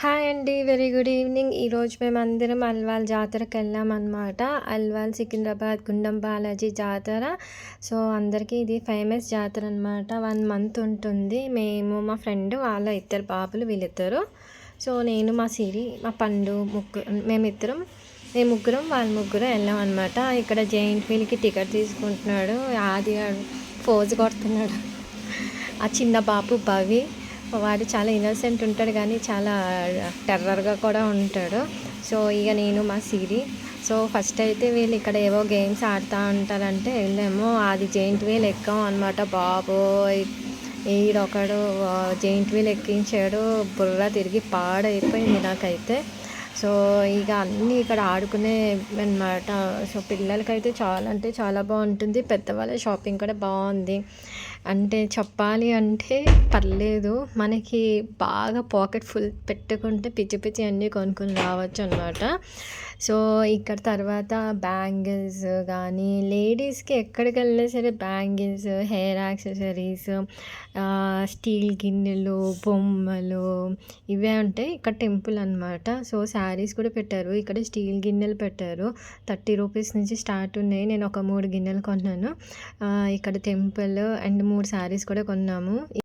Hi అండి. Very good evening. ఈరోజు మేము అందరం అల్వాల్ జాతరకు వెళ్ళామన్నమాట అల్వాల్ సికింద్రాబాద్ గుండం బాలాజీ జాతర. సో అందరికీ ఇది ఫేమస్ జాతర అనమాట వన్ మంత్ ఉంటుంది. మేము మా ఫ్రెండ్ వాళ్ళ ఇద్దరు బాబులు వీళ్ళిద్దరు. సో నేను మా సిరి మా పండు ముగ్గురు మేమిద్దరం మేము ముగ్గురం వాళ్ళ ముగ్గురు వెళ్ళాం అనమాట ఇక్కడ జైంట్ వీల్కి టికెట్ తీసుకుంటున్నాడు. ఆది ఫోజు కొడుతున్నాడు. ఆ చిన్న బాబు భవి. వాడు చాలా ఇన్నోసెంట్ ఉంటాడు కానీ చాలా టెర్రర్గా కూడా ఉంటాడు. సో ఇక నేను మా సిరి. సో ఫస్ట్ అయితే వీళ్ళు ఇక్కడ ఏవో గేమ్స్ ఆడుతూ ఉంటారంటే వెళ్ళాము. అది జెయింట్ వీల్ ఎక్కాం అనమాట బాబు ఈడొకడు జెయింట్ వీల్ ఎక్కించాడు. బుర్ర తిరిగి పాడైపోయింది నాకైతే. సో ఇక అన్నీ ఇక్కడ ఆడుకునే అనమాట సో పిల్లలకైతే చాలా అంటే చాలా బాగుంటుంది. పెద్దవాళ్ళ షాపింగ్ కూడా బాగుంది. అంటే చెప్పాలి అంటే పర్లేదు. మనకి బాగా పాకెట్ ఫుల్ పెట్టుకుంటే పిచ్చి పిచ్చి అన్నీ కొనుక్కొని రావచ్చు అనమాట సో ఇక్కడ తర్వాత బ్యాంగిల్స్ కానీ లేడీస్కి ఎక్కడికి వెళ్ళినా సరే బ్యాంగిల్స్ హెయిర్ యాక్సెసరీస్ స్టీల్ గిన్నెలు బొమ్మలు ఇవే ఉంటాయి ఇక్కడ టెంపుల్ అనమాట సో శారీస్ కూడా పెట్టారు. ఇక్కడ స్టీల్ గిన్నెలు పెట్టారు. థర్టీ రూపీస్ నుంచి స్టార్ట్ ఉన్నాయి. నేను ఒక మూడు గిన్నెలు కొన్నాను. ఇక్కడ టెంపుల్ అండ్ మూడు శారీస్ కూడా కొన్నాము.